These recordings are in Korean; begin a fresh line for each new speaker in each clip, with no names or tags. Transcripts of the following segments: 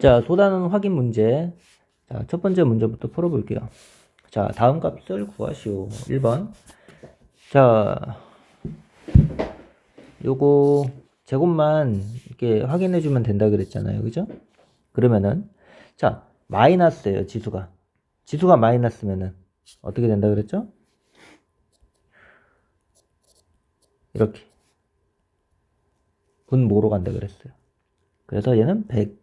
자, 소단원 확인 문제. 자, 첫 번째 문제부터 풀어볼게요. 자, 다음 값을 구하시오. 1번. 자, 요거 제곱만 이렇게 확인해 주면 된다 그랬잖아요. 그죠? 그러면은, 자, 마이너스예요, 지수가. 지수가 마이너스면은 어떻게 된다 그랬죠? 이렇게. 분모로 간다 그랬어요. 그래서 얘는 100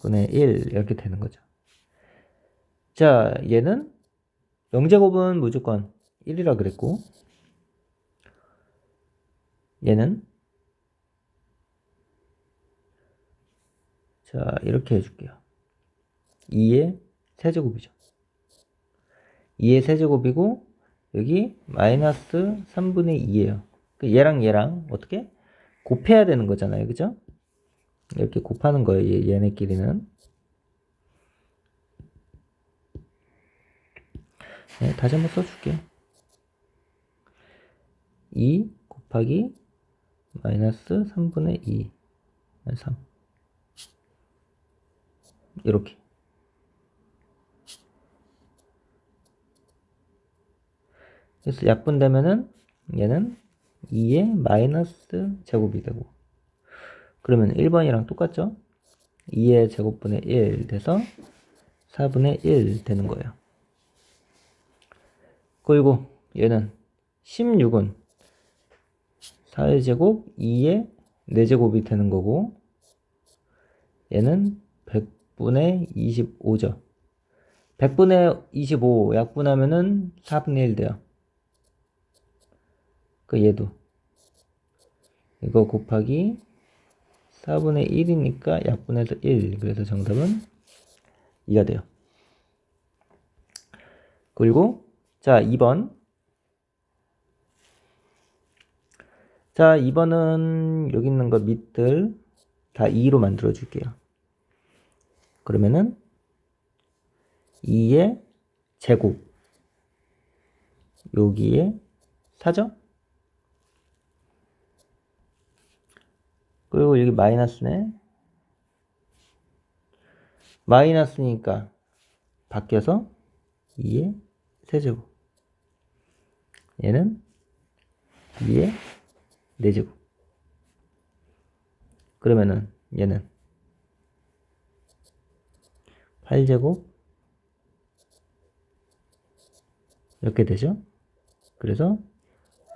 분의 1 이렇게 되는 거죠. 자, 얘는 0제곱은 무조건 1이라 그랬고 얘는 자, 이렇게 해줄게요. 2의 세제곱이죠. 2의 세제곱이고 여기 마이너스 3분의 2예요. 얘랑 얘랑 어떻게 곱해야 되는 거잖아요. 그죠? 이렇게 곱하는 거예요. 얘, 얘네끼리는. 네, 다시 한번 써줄게요. 2 곱하기 마이너스 3분의 2 3 이렇게 그래서 약분되면은 얘는 2의 마이너스 제곱이 되고 그러면 1번이랑 똑같죠? 2의 제곱분의 1 돼서 4분의 1 되는 거예요. 그리고 얘는 16은 4의 제곱 2의 4제곱이 되는 거고 얘는 100분의 25죠. 100분의 25 약분하면은 4분의 1 돼요. 그 얘도 이거 곱하기 4분의 1이니까 약분해서 1 그래서 정답은 2가 돼요. 그리고 자 2번. 자 2번은 여기 있는 거 밑들 다 2로 만들어 줄게요. 그러면은 2의 제곱. 여기에 4죠 그리고 여기 마이너스네. 마이너스니까 바뀌어서 2의 세제곱. 얘는 2의 4제곱. 그러면은 얘는 8제곱 이렇게 되죠. 그래서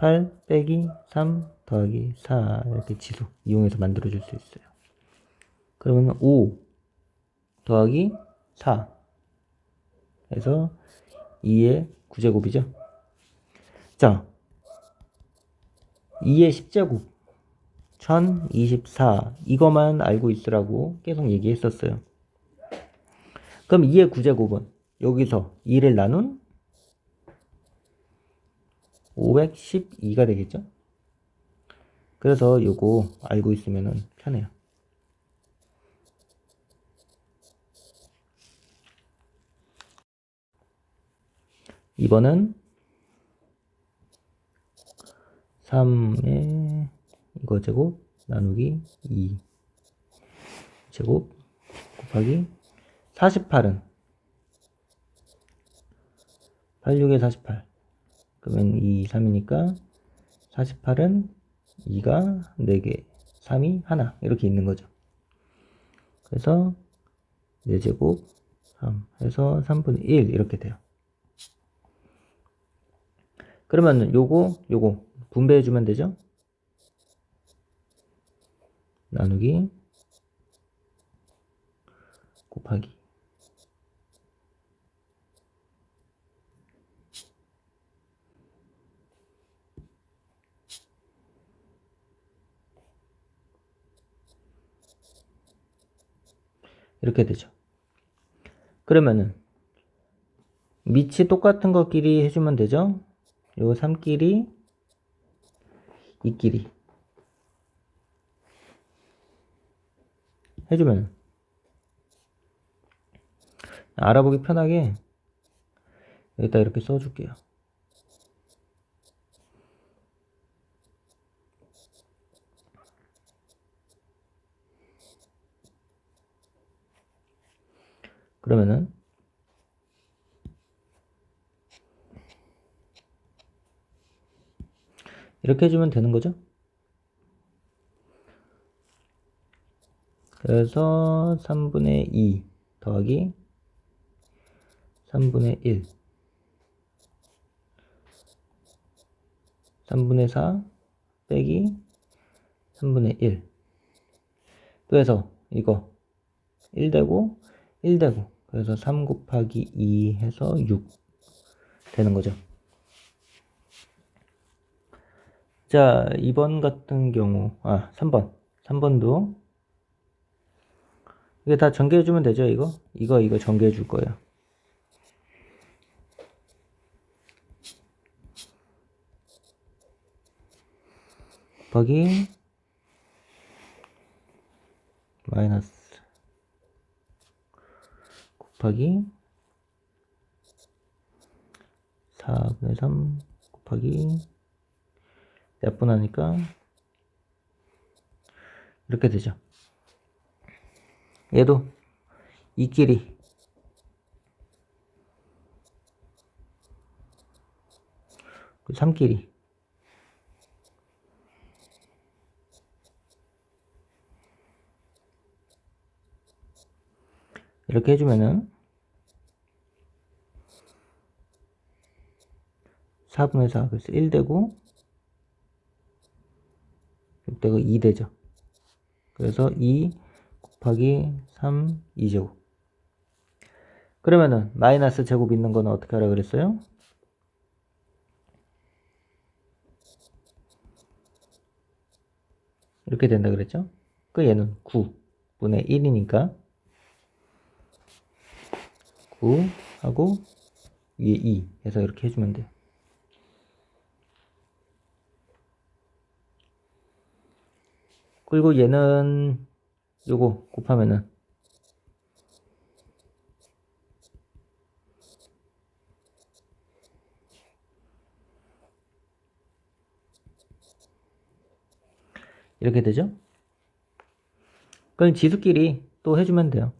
8 빼기 3 더하기 4 이렇게 지수 이용해서 만들어 줄 수 있어요. 그러면 5 더하기 4 해서 2의 9제곱이죠. 자, 2의 10제곱 1024 이거만 알고 있으라고 계속 얘기했었어요. 그럼 2의 9제곱은 여기서 2를 나눈 512가 되겠죠? 그래서 요거 알고 있으면 편해요. 이번은 3의 이거 제곱 나누기 2 제곱 곱하기 48은 86에 48 그러면 2, 3이니까 48은 2가 4개, 3이 하나 이렇게 있는 거죠. 그래서 4제곱 3 해서 3분의 1 이렇게 돼요. 그러면 요거 요거 분배해 주면 되죠? 나누기 곱하기 이렇게 되죠. 그러면은 밑이 똑같은 것끼리 해주면 되죠. 요 3끼리 2끼리 해주면 알아보기 편하게 여기다 이렇게 써줄게요. 그러면은 이렇게 해주면 되는 거죠? 그래서 3분의 2 더하기 3분의 1 3분의 4 빼기 3분의 1 그래서 이거 1 되고 1 되고 그래서 3 곱하기 2 해서 6 되는 거죠. 자, 2번 같은 경우, 아, 3번. 3번도 이게 다 전개해 주면 되죠, 이거? 이거, 이거 전개해 줄 거예요. 곱하기 마이너스 곱하기 4분의 3 곱하기 약분하니까 이렇게 되죠. 얘도 이끼리 그 3끼리 이렇게 해주면은 4분의 4 그래서 1 되고 6대가 2 되죠. 그래서 2 곱하기 3 2제곱. 그러면은 마이너스 제곱 있는 거는 어떻게 하라 그랬어요? 이렇게 된다 그랬죠? 그 얘는 9분의 1이니까 9 하고 위에 2 해서 이렇게 해주면 돼요. 그리고 얘는 요거 곱하면은 이렇게 되죠? 그럼 지수끼리 또 해주면 돼요.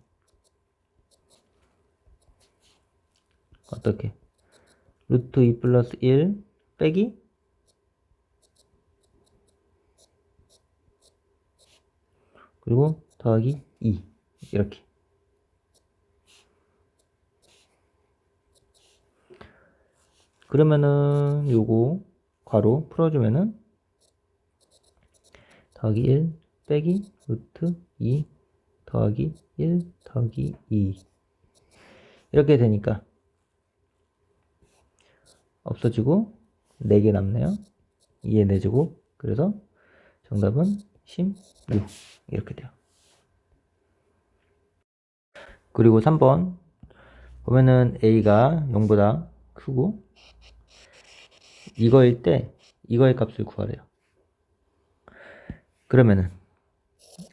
어떻게? 루트 2 플러스 1 빼기 그리고 더하기 2 이렇게. 그러면은 요거 괄호 풀어주면은 더하기 1 빼기 루트 2 더하기 1 더하기 2 이렇게 되니까 없어지고 4개 남네요. 2의 4제곱 그래서 정답은 16 이렇게 돼요. 그리고 3번 보면은 A가 0보다 크고 이거일 때 이거의 값을 구하래요. 그러면은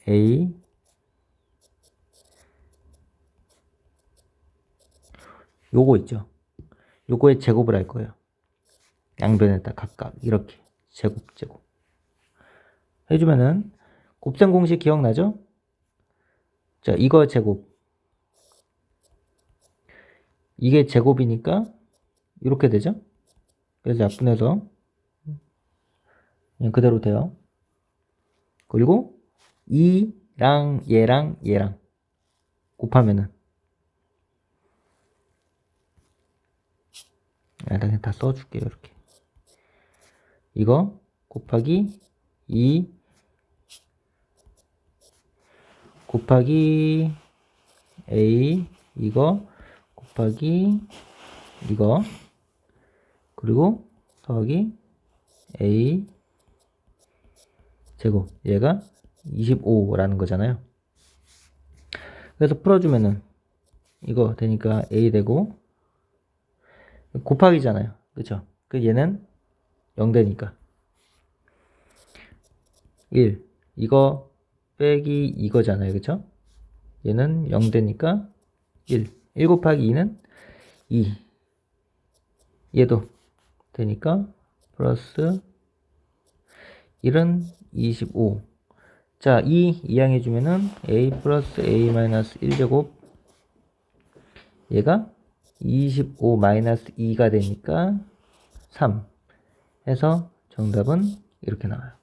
A 요거 있죠. 요거의 제곱을 할 거예요. 양변에다 각각 이렇게 제곱 제곱 해주면은 곱셈 공식 기억나죠? 자, 이거 제곱. 이게 제곱이니까 이렇게 되죠? 그래서 약분해서 그냥 그대로 돼요. 그리고 이랑 얘랑 얘랑 곱하면은 아, 그냥 다 써줄게요 이렇게 이거 곱하기 2 곱하기 a 이거 곱하기 이거 그리고 더하기 a 제곱 얘가 25라는 거잖아요. 그래서 풀어주면은 이거 되니까 a 되고 곱하기잖아요. 그쵸? 그 얘는 0 되니까 1 이거 빼기 이거잖아요. 그쵸? 얘는 0 되니까 1. 1 곱하기 2는 2. 얘도 되니까 플러스 1은 25. 자, 2 이항해주면은 a 플러스 a 마이너스 1제곱 얘가 25 마이너스 2가 되니까 3 해서 정답은 이렇게 나와요.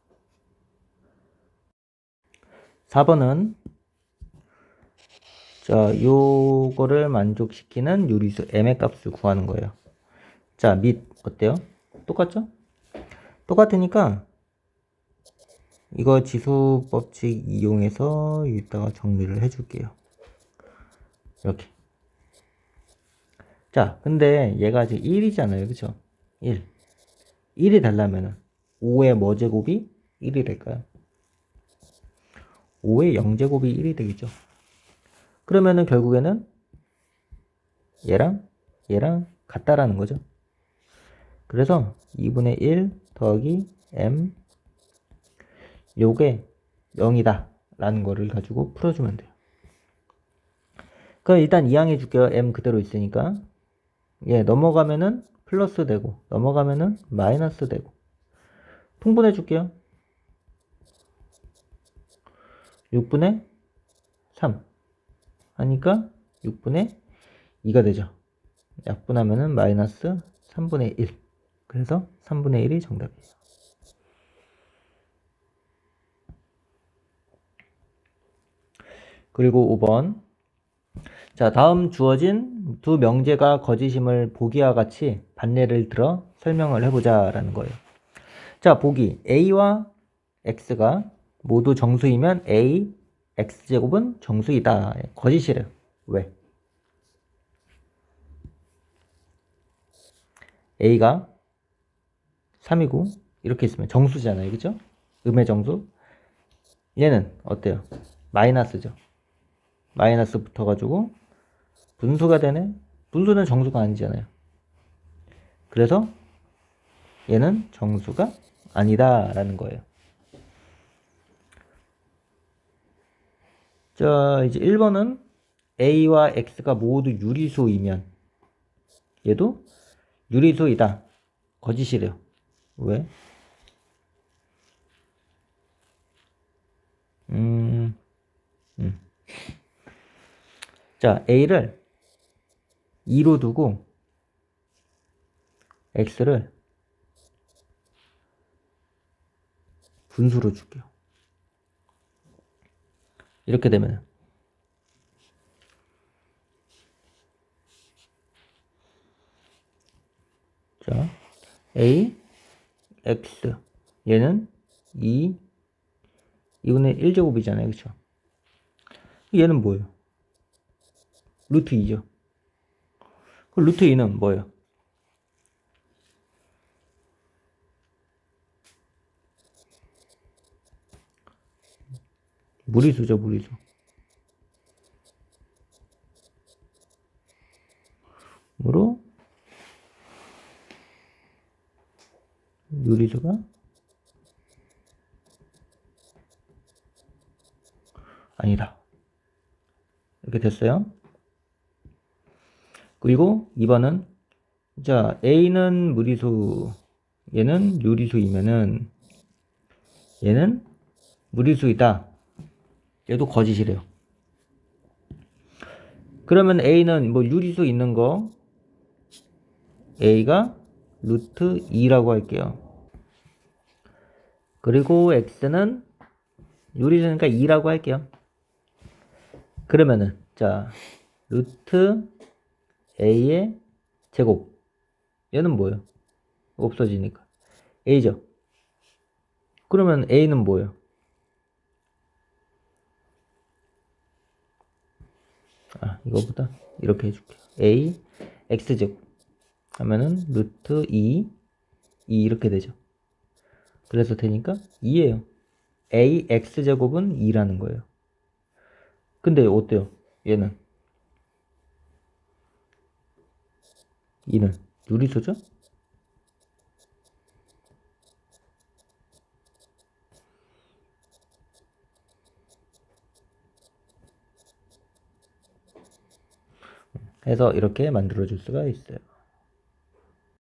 4번은 자, 요거를 만족시키는 유리수 m의 값을 구하는 거예요. 자, 밑 어때요? 똑같죠? 똑같으니까 이거 지수 법칙 이용해서 이따가 정리를 해줄게요. 이렇게. 자, 근데 얘가 지금 1이잖아요. 그쵸? 1. 1이 달라면은 5의 뭐 제곱이 1이 될까요? 5의 0제곱이 1이 되겠죠. 그러면은 결국에는 얘랑 얘랑 같다라는 거죠. 그래서 2분의 1 더하기 m 요게 0이다 라는 거를 가지고 풀어주면 돼요. 그럼 일단 이항해 줄게요. m 그대로 있으니까 예 넘어가면은 플러스 되고 넘어가면은 마이너스 되고 통분해 줄게요. 6분의 3 하니까 6분의 2가 되죠. 약분하면은 마이너스 3분의 1 그래서 3분의 1이 정답이에요. 그리고 5번 자 다음 주어진 두 명제가 거짓임을 보기와 같이 반례를 들어 설명을 해보자 라는 거예요. 자 보기 a와 x가 모두 정수이면 a x제곱은 정수이다. 거짓이래요. 왜? a가 3이고 이렇게 있으면 정수잖아요. 그죠? 음의 정수. 얘는 어때요? 마이너스죠. 마이너스 붙어가지고 분수가 되네. 분수는 정수가 아니잖아요. 그래서 얘는 정수가 아니다라는 거예요. 자, 이제 1번은 a와 x가 모두 유리수이면 얘도 유리수이다. 거짓이래요. 왜? 음, 음. 자, a를 2로 두고 x를 분수로 줄게요. 이렇게 되면. 자 a x. 얘는 2 2분의 1제곱이잖아요. 그쵸? 얘는 뭐예요? 루트 2죠. 그 루트 2는 뭐예요 무리수죠 무리수 으로 유리수가 아니다. 이렇게 됐어요. 그리고 2번은 자 A는 무리수 얘는 유리수이면은 얘는 무리수이다. 얘도 거짓이래요. 그러면 A는 뭐 유리수 있는 거 A가 루트 2라고 할게요. 그리고 X는 유리수니까 2라고 할게요. 그러면은 자 루트 A의 제곱 얘는 뭐예요? 없어지니까 A죠. 그러면 A는 뭐예요? 아 이거보다 이렇게 해줄게요. A X제곱 하면은 루트 2, 2 이렇게 되죠. 그래서 되니까 2예요. ax제곱은 2라는 거예요. 근데 어때요? 얘는 2는 유리수죠? 해서 이렇게 만들어 줄 수가 있어요.